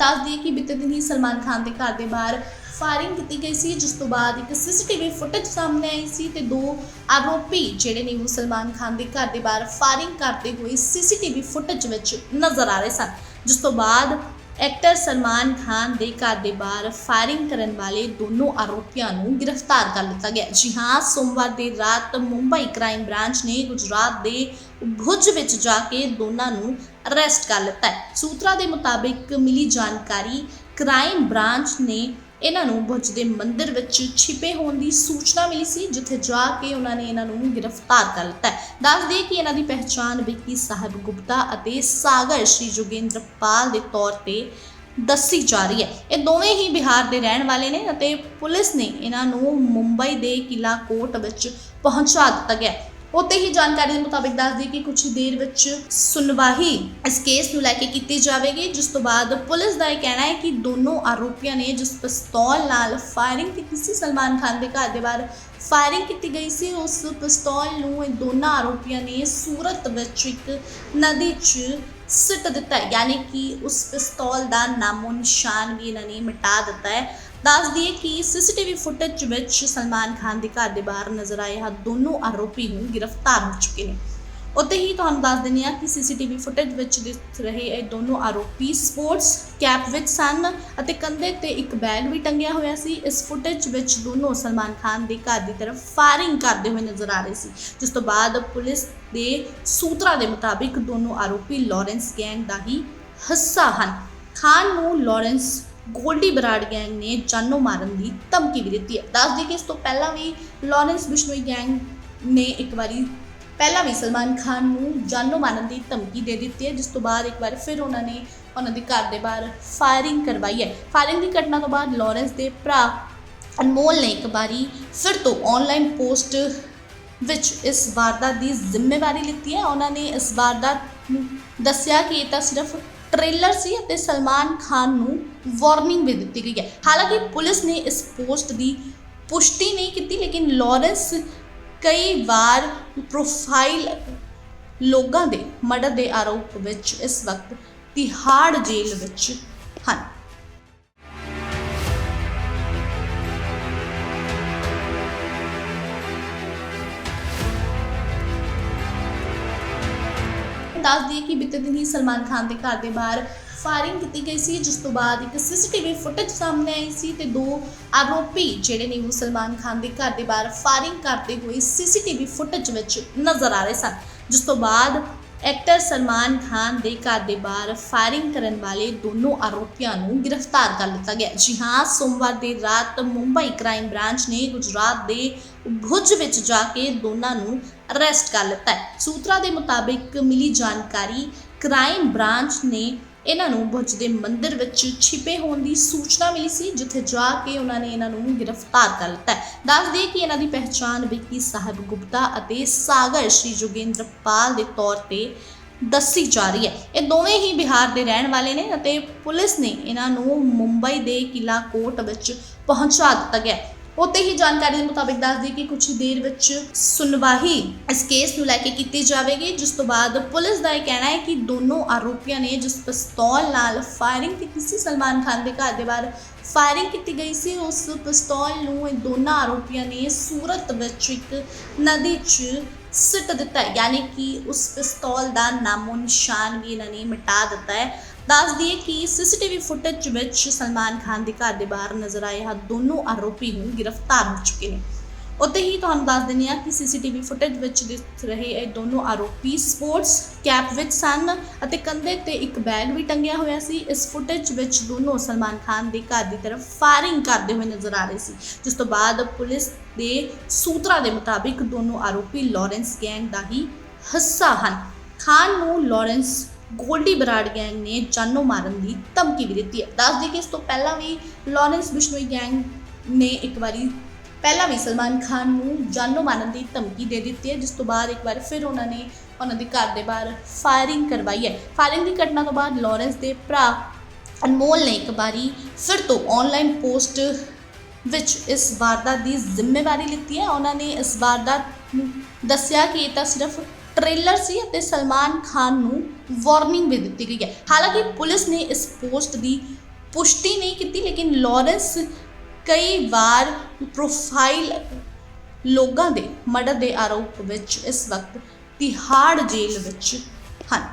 ਦੱਸ ਦਈਏ ਕਿ ਬੀਤੇ ਦਿਨ ਹੀ ਸਲਮਾਨ ਖਾਨ ਦੇ ਘਰ ਦੇ ਬਾਹਰ ਫਾਇਰਿੰਗ ਕੀਤੀ ਗਈ ਸੀ, ਜਿਸ ਤੋਂ ਬਾਅਦ ਇੱਕ ਸੀਸੀਟੀਵੀ ਫੁਟੇਜ ਸਾਹਮਣੇ ਆਈ ਸੀ ਤੇ ਦੋ ਆਰੋਪੀ ਜਿਹੜੇ ਨੇ ਉਹ ਸਲਮਾਨ ਖਾਨ ਦੇ ਘਰ ਦੇ ਬਾਹਰ ਫਾਇਰਿੰਗ ਕਰਦੇ ਹੋਏ ਸੀਸੀਟੀਵੀ ਫੁਟੇਜ ਵਿੱਚ ਨਜ਼ਰ ਆ ਰਹੇ ਸਨ, ਜਿਸ ਤੋਂ ਬਾਅਦ ਐਕਟਰ ਸਲਮਾਨ ਖਾਨ ਦੇ ਘਰ ਦੇ ਬਾਹਰ ਫਾਇਰਿੰਗ ਕਰਨ ਵਾਲੇ ਦੋਨੋਂ ਆਰੋਪੀਆਂ ਨੂੰ ਗ੍ਰਿਫਤਾਰ ਕਰ ਲਿੱਤਾ ਗਿਆ। ਜੀ ਹਾਂ, ਸੋਮਵਾਰ ਦੀ ਰਾਤ ਮੁੰਬਈ ਕ੍ਰਾਈਮ ਬ੍ਰਾਂਚ ਨੇ ਗੁਜਰਾਤ ਦੇ ਭੁਜ ਵਿੱਚ ਜਾ ਕੇ ਦੋਨਾਂ ਨੂੰ ਅਰੈਸਟ ਕਰ ਲਿੱਤਾ ਹੈ। ਸੂਤਰਾਂ ਦੇ ਮੁਤਾਬਿਕ ਮਿਲੀ ਜਾਣਕਾਰੀ ਕ੍ਰਾਈਮ ਬ੍ਰਾਂਚ ਨੇ ਇਹਨਾਂ ਨੂੰ ਭੁਜ ਦੇ ਮੰਦਿਰ ਵਿੱਚ ਛਿਪੇ ਹੋਣ ਦੀ ਸੂਚਨਾ ਮਿਲੀ ਸੀ, ਜਿੱਥੇ ਜਾ ਕੇ ਉਹਨਾਂ ਨੇ ਇਹਨਾਂ ਨੂੰ ਗ੍ਰਿਫਤਾਰ ਕਰ ਲਿੱਤਾ ਹੈ। ਦੱਸ ਦਈਏ ਕਿ ਇਹਨਾਂ ਦੀ ਪਹਿਚਾਣ ਵਿੱਕੀ ਸਾਹਿਬ ਗੁਪਤਾ ਅਤੇ ਸਾਗਰ ਸ਼੍ਰੀ ਜੋਗਿੰਦਰ ਪਾਲ ਦੇ ਤੌਰ ਤੇ ਦੱਸੀ ਜਾ ਰਹੀ ਹੈ। ਇਹ ਦੋਵੇਂ ਹੀ ਬਿਹਾਰ ਦੇ ਰਹਿਣ ਵਾਲੇ ਨੇ ਅਤੇ ਪੁਲਿਸ ਨੇ ਇਹਨਾਂ ਨੂੰ ਮੁੰਬਈ ਦੇ ਕਿਲਾ ਕੋਟ ਵਿੱਚ ਪਹੁੰਚਾ ਦਿੱਤਾ ਗਿਆ ਹੈ। ਉੱਥੇ ਹੀ ਜਾਣਕਾਰੀ ਦੇ ਮੁਤਾਬਿਕ ਦੱਸਦੀ ਕਿ ਕੁਝ ਦੇਰ ਵਿੱਚ ਸੁਣਵਾਈ ਇਸ ਕੇਸ ਨੂੰ ਲੈ ਕੇ ਕੀਤੀ ਜਾਵੇਗੀ, ਜਿਸ ਤੋਂ ਬਾਅਦ ਪੁਲਿਸ ਦਾ ਇਹ ਕਹਿਣਾ ਹੈ ਕਿ ਦੋਨੋਂ ਆਰੋਪੀਆਂ ਨੇ ਜਿਸ ਪਿਸਤੌਲ ਨਾਲ ਫਾਇਰਿੰਗ ਕੀਤੀ ਸੀ, ਸਲਮਾਨ ਖਾਨ ਦੇ ਘਰ ਦੇ ਬਾਹਰ ਫਾਇਰਿੰਗ ਕੀਤੀ ਗਈ ਸੀ, ਉਸ ਪਿਸਤੌਲ ਨੂੰ ਇਹ ਦੋਨਾਂ ਆਰੋਪੀਆਂ ਨੇ ਸੂਰਤ ਵਿੱਚ ਇੱਕ ਨਦੀ 'ਚ ਸਿੱਟ ਦਿੱਤਾ ਯਾਨੀ ਕਿ ਉਸ ਪਿਸਤੌਲ ਦਾ ਨਾਮੋ ਨਿਸ਼ਾਨ ਵੀ ਇਹਨਾਂ ਨੇ ਮਿਟਾ ਦਿੱਤਾ ਹੈ ਦੱਸ ਦਈਏ ਕਿ ਸੀਸੀਟੀਵੀ ਫੁਟੇਜ ਵਿੱਚ ਸਲਮਾਨ ਖਾਨ ਦੇ ਘਰ ਦੇ ਬਾਹਰ ਨਜ਼ਰ ਆਏ ਹਨ ਦੋਨੋਂ ਆਰੋਪੀ ਹੁਣ ਗ੍ਰਿਫਤਾਰ ਹੋ ਚੁੱਕੇ ਨੇ। ਉੱਥੇ ਹੀ ਤੁਹਾਨੂੰ ਦੱਸ ਦਿੰਦੇ ਹਾਂ ਕਿ ਸੀਸੀਟੀਵੀ ਫੁਟੇਜ ਵਿੱਚ ਦਿਖ ਰਹੇ ਇਹ ਦੋਨੋਂ ਆਰੋਪੀ ਸਪੋਰਟਸ ਕੈਪ ਵਿੱਚ ਸਨ ਅਤੇ ਕੰਧੇ ਤੇ ਇੱਕ ਬੈਗ ਵੀ ਟੰਗਿਆ ਹੋਇਆ ਸੀ। ਇਸ ਫੁਟੇਜ ਵਿੱਚ ਦੋਨੋਂ ਸਲਮਾਨ ਖਾਨ ਦੇ ਘਰ ਦੀ ਤਰਫ ਫਾਇਰਿੰਗ ਕਰਦੇ ਹੋਏ ਨਜ਼ਰ ਆ ਰਹੇ ਸੀ। ਜਿਸ ਤੋਂ ਬਾਅਦ ਪੁਲਿਸ ਦੇ ਸੂਤਰਾਂ ਦੇ ਮੁਤਾਬਿਕ ਦੋਨੋਂ ਆਰੋਪੀ ਲਾਰੈਂਸ ਗੈਂਗ ਦਾ ਹੀ ਹਿੱਸਾ ਹਨ। ਖਾਨ ਨੂੰ ਲਾਰੈਂਸ ਗੋਲਡੀ ਬਰਾੜ ਗੈਂਗ ਨੇ ਜਾਨੋਂ ਮਾਰਨ ਦੀ ਧਮਕੀ ਵੀ ਦਿੱਤੀ ਹੈ। ਦੱਸ ਦਈਏ ਕਿ ਇਸ ਤੋਂ ਪਹਿਲਾਂ ਵੀ ਲਾਰੈਂਸ ਬਿਸ਼ਨੋਈ ਗੈਂਗ ਨੇ ਇੱਕ ਵਾਰੀ ਪਹਿਲਾਂ ਵੀ ਸਲਮਾਨ ਖਾਨ ਨੂੰ ਜਾਨੋਂ ਮਾਰਨ ਦੀ ਧਮਕੀ ਦੇ ਦਿੱਤੀ ਹੈ, ਜਿਸ ਤੋਂ ਬਾਅਦ ਇੱਕ ਵਾਰ ਫਿਰ ਉਹਨਾਂ ਨੇ ਉਹਨਾਂ ਦੇ ਘਰ ਦੇ ਬਾਹਰ ਫਾਇਰਿੰਗ ਕਰਵਾਈ ਹੈ। ਫਾਇਰਿੰਗ ਦੀ ਘਟਨਾ ਤੋਂ ਬਾਅਦ ਲਾਰੈਂਸ ਦੇ ਭਰਾ ਅਨਮੋਲ ਨੇ ਇੱਕ ਵਾਰੀ ਫਿਰ ਤੋਂ ਆਨਲਾਈਨ ਪੋਸਟ ਵਿੱਚ ਇਸ ਵਾਰਦਾਤ ਦੀ ਜ਼ਿੰਮੇਵਾਰੀ ਲਿੱਤੀ ਹੈ। ਉਹਨਾਂ ਨੇ ਇਸ ਵਾਰਦਾਤ ਨੂੰ ਦੱਸਿਆ ਕਿ ਇਹ ਤਾਂ ਸਿਰਫ ਟ੍ਰੇਲਰ ਸੀ ਅਤੇ ਸਲਮਾਨ ਖਾਨ ਨੂੰ ਵਾਰਨਿੰਗ ਵੀ ਦਿੱਤੀ ਗਈ ਹੈ। ਹਾਲਾਂਕਿ ਪੁਲਿਸ ਨੇ ਇਸ ਪੋਸਟ ਦੀ ਪੁਸ਼ਟੀ ਨਹੀਂ ਕੀਤੀ, ਲੇਕਿਨ ਲਾਰੈਂਸ ਕਈ ਵਾਰ ਪ੍ਰੋਫਾਈਲ ਲੋਕਾਂ ਦੇ ਮਰਡਰ ਦੇ ਆਰੋਪ ਵਿੱਚ ਇਸ ਵਕਤ ਤਿਹਾੜ ਜੇਲ੍ਹ ਵਿੱਚ ਦੱਸ ਦਈਏ ਕਿ ਬੀਤੇ ਦਿਨ ਹੀ ਸਲਮਾਨ ਖਾਨ ਦੇ ਘਰ ਦੇ ਬਾਹਰ ਫਾਇਰਿੰਗ ਕੀਤੀ ਗਈ ਸੀ, ਜਿਸ ਤੋਂ ਬਾਅਦ ਇੱਕ ਸੀਸੀਟੀਵੀ ਫੁਟੇਜ ਸਾਹਮਣੇ ਆਈ ਸੀ ਤੇ ਦੋ ਆਰੋਪੀ ਜਿਹੜੇ ਨੇ ਉਹ ਸਲਮਾਨ ਖਾਨ ਦੇ ਘਰ ਦੇ ਬਾਹਰ ਫਾਇਰਿੰਗ ਕਰਦੇ ਹੋਏ ਸੀਸੀਟੀਵੀ ਫੁਟੇਜ ਵਿੱਚ ਨਜ਼ਰ ਆ ਰਹੇ ਸਨ, ਜਿਸ ਤੋਂ ਬਾਅਦ ਐਕਟਰ ਸਲਮਾਨ ਖਾਨ ਦੇ ਘਰ ਦੇ ਬਾਹਰ ਫਾਇਰਿੰਗ ਕਰਨ ਵਾਲੇ ਦੋਨੋਂ ਆਰੋਪੀਆਂ ਨੂੰ ਗ੍ਰਿਫਤਾਰ ਕਰ ਲਿੱਤਾ ਗਿਆ। ਜੀ ਹਾਂ, ਸੋਮਵਾਰ ਦੀ ਰਾਤ ਮੁੰਬਈ ਕ੍ਰਾਈਮ ਬ੍ਰਾਂਚ ਨੇ ਗੁਜਰਾਤ ਦੇ ਭੁਜ ਵਿੱਚ ਜਾ ਕੇ ਦੋਨਾਂ ਨੂੰ ਅਰੈਸਟ ਕਰ ਲਿੱਤਾ ਹੈ। ਸੂਤਰਾਂ ਦੇ ਮੁਤਾਬਿਕ ਮਿਲੀ ਜਾਣਕਾਰੀ ਕ੍ਰਾਈਮ ਬ੍ਰਾਂਚ ਨੇ ਇਹਨਾਂ ਨੂੰ ਭੁਜ ਦੇ ਮੰਦਿਰ ਵਿੱਚ ਛਿਪੇ ਹੋਣ ਦੀ ਸੂਚਨਾ ਮਿਲੀ ਸੀ, ਜਿੱਥੇ ਜਾ ਕੇ ਉਹਨਾਂ ਨੇ ਇਹਨਾਂ ਨੂੰ ਗ੍ਰਿਫਤਾਰ ਕਰ ਲਿੱਤਾ ਹੈ। ਦੱਸ ਦਈਏ ਕਿ ਇਹਨਾਂ ਦੀ ਪਹਿਚਾਣ ਵਿੱਕੀ ਸਾਹਿਬ ਗੁਪਤਾ ਅਤੇ ਸਾਗਰ ਸ਼੍ਰੀ ਜੋਗਿੰਦਰ ਪਾਲ ਦੇ ਤੌਰ ਤੇ ਦੱਸੀ ਜਾ ਰਹੀ ਹੈ। ਇਹ ਦੋਵੇਂ ਹੀ ਬਿਹਾਰ ਦੇ ਰਹਿਣ ਵਾਲੇ ਨੇ ਅਤੇ ਪੁਲਿਸ ਨੇ ਇਹਨਾਂ ਨੂੰ ਮੁੰਬਈ ਦੇ ਕਿਲਾ ਕੋਟ ਵਿੱਚ ਪਹੁੰਚਾ ਦਿੱਤਾ ਗਿਆ ਹੈ। ਉੱਥੇ ਹੀ ਜਾਣਕਾਰੀ ਦੇ ਮੁਤਾਬਿਕ ਦੱਸਦੀ ਕਿ ਕੁਝ ਦੇਰ ਵਿੱਚ ਸੁਣਵਾਈ ਇਸ ਕੇਸ ਨੂੰ ਲੈ ਕੇ ਕੀਤੀ ਜਾਵੇਗੀ, ਜਿਸ ਤੋਂ ਬਾਅਦ ਪੁਲਿਸ ਦਾ ਇਹ ਕਹਿਣਾ ਹੈ ਕਿ ਦੋਨੋਂ ਆਰੋਪੀਆਂ ਨੇ ਜਿਸ ਪਿਸਤੌਲ ਨਾਲ ਫਾਇਰਿੰਗ ਕੀਤੀ ਸੀ, ਸਲਮਾਨ ਖਾਨ ਦੇ ਘਰ ਦੇ ਬਾਹਰ ਫਾਇਰਿੰਗ ਕੀਤੀ ਗਈ ਸੀ, ਉਸ ਪਿਸਤੌਲ ਨੂੰ ਇਹ ਦੋਨਾਂ ਆਰੋਪੀਆਂ ਨੇ ਸੂਰਤ ਵਿੱਚ ਇੱਕ ਨਦੀ 'ਚ ਸਿੱਟ ਦਿੱਤਾ ਯਾਨੀ ਕਿ ਉਸ ਪਿਸਤੌਲ ਦਾ ਨਾਮੋ ਨਿਸ਼ਾਨ ਵੀ ਇਹਨਾਂ ਨੇ ਮਿਟਾ ਦਿੱਤਾ ਹੈ ਦੱਸ ਦਈਏ ਕਿ ਸੀਸੀਟੀਵੀ ਫੁਟੇਜ ਵਿੱਚ ਸਲਮਾਨ ਖਾਨ ਦੇ ਘਰ ਦੇ ਬਾਹਰ ਨਜ਼ਰ ਆਏ ਹਨ ਦੋਨੋਂ ਆਰੋਪੀ ਹੁਣ ਗ੍ਰਿਫਤਾਰ ਹੋ ਚੁੱਕੇ ਨੇ। ਉੱਥੇ ਹੀ ਤੁਹਾਨੂੰ ਦੱਸ ਦਿੰਦੇ ਹਾਂ ਕਿ ਸੀਸੀਟੀਵੀ ਫੁਟੇਜ ਵਿੱਚ ਦਿਖ ਰਹੇ ਇਹ ਦੋਨੋਂ ਆਰੋਪੀ ਸਪੋਰਟਸ ਕੈਪ ਵਿੱਚ ਸਨ ਅਤੇ ਕੰਧੇ ਤੇ ਇੱਕ ਬੈਗ ਵੀ ਟੰਗਿਆ ਹੋਇਆ ਸੀ। ਇਸ ਫੁਟੇਜ ਵਿੱਚ ਦੋਨੋਂ ਸਲਮਾਨ ਖਾਨ ਦੇ ਘਰ ਦੀ ਤਰਫ ਫਾਇਰਿੰਗ ਕਰਦੇ ਹੋਏ ਨਜ਼ਰ ਆ ਰਹੇ ਸੀ। ਜਿਸ ਤੋਂ ਬਾਅਦ ਪੁਲਿਸ ਦੇ ਸੂਤਰਾਂ ਦੇ ਮੁਤਾਬਿਕ ਦੋਨੋਂ ਆਰੋਪੀ ਲਾਰੈਂਸ ਗੈਂਗ ਦਾ ਹੀ ਹਿੱਸਾ ਹਨ। ਖਾਨ ਨੂੰ ਲਾਰੈਂਸ ਗੋਲਡੀ ਬਰਾੜ ਗੈਂਗ ਨੇ ਜਾਨੋਂ ਮਾਰਨ ਦੀ ਧਮਕੀ ਵੀ ਦਿੱਤੀ ਹੈ। ਦੱਸ ਦਈਏ ਕਿ ਇਸ ਤੋਂ ਪਹਿਲਾਂ ਵੀ ਲਾਰੈਂਸ ਬਿਸ਼ਨੋਈ ਗੈਂਗ ਨੇ ਇੱਕ ਵਾਰੀ ਪਹਿਲਾਂ ਵੀ ਸਲਮਾਨ ਖਾਨ ਨੂੰ ਜਾਨੋਂ ਮਾਰਨ ਦੀ ਧਮਕੀ ਦੇ ਦਿੱਤੀ ਹੈ, ਜਿਸ ਤੋਂ ਬਾਅਦ ਇੱਕ ਵਾਰ ਫਿਰ ਉਹਨਾਂ ਨੇ ਉਹਨਾਂ ਦੇ ਘਰ ਦੇ ਬਾਹਰ ਫਾਇਰਿੰਗ ਕਰਵਾਈ ਹੈ। ਫਾਇਰਿੰਗ ਦੀ ਘਟਨਾ ਤੋਂ ਬਾਅਦ ਲਾਰੈਂਸ ਦੇ ਭਰਾ ਅਨਮੋਲ ਨੇ ਇੱਕ ਵਾਰੀ ਫਿਰ ਤੋਂ ਆਨਲਾਈਨ ਪੋਸਟ ਵਿੱਚ ਇਸ ਵਾਰਦਾਤ ਦੀ ਜ਼ਿੰਮੇਵਾਰੀ ਲਿੱਤੀ ਹੈ। ਉਹਨਾਂ ਨੇ ਇਸ ਵਾਰਦਾਤ ਨੂੰ ਦੱਸਿਆ ਕਿ ਇਹ ਤਾਂ ਸਿਰਫ ਟ੍ਰੇਲਰ ਸੀ ਅਤੇ ਸਲਮਾਨ ਖਾਨ ਨੂੰ ਵਾਰਨਿੰਗ ਵੀ ਦਿੱਤੀ ਗਈ ਹੈ। ਹਾਲਾਂਕਿ ਪੁਲਿਸ ਨੇ ਇਸ ਪੋਸਟ ਦੀ ਪੁਸ਼ਟੀ ਨਹੀਂ ਕੀਤੀ, ਲੇਕਿਨ ਲਾਰੈਂਸ ਕਈ ਵਾਰ ਪ੍ਰੋਫਾਈਲ ਲੋਕਾਂ ਦੇ ਮਰਡਰ ਦੇ ਆਰੋਪ ਵਿੱਚ ਇਸ ਵਕਤ ਤਿਹਾੜ ਜੇਲ੍ਹ ਵਿੱਚ ਹਨ।